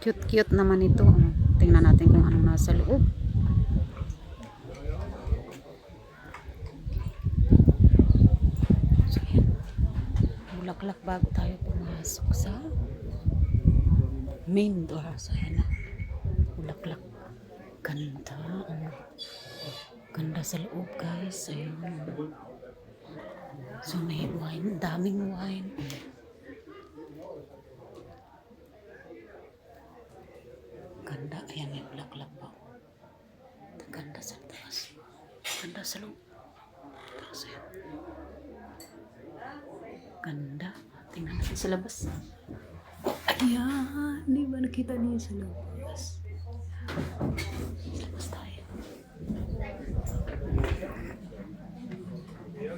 Cute-cute naman ito. Oh, tingnan natin kung anong nasa loob. So, yan. Bulaklak bago tayo pumasok sa main door. So, yan na. Bulaklak. Ganda. Ano? Ganda sa loob, guys. Ayan. So, may wine. Daming wine. ገንዳ የሚብለቅለቀው ገንዳ ሰልጠስ ገንዳ ስለው ganda. Tingnan natin sa labas. Ayan, di ba nakita niya sa labas? Labas tayo. Ya?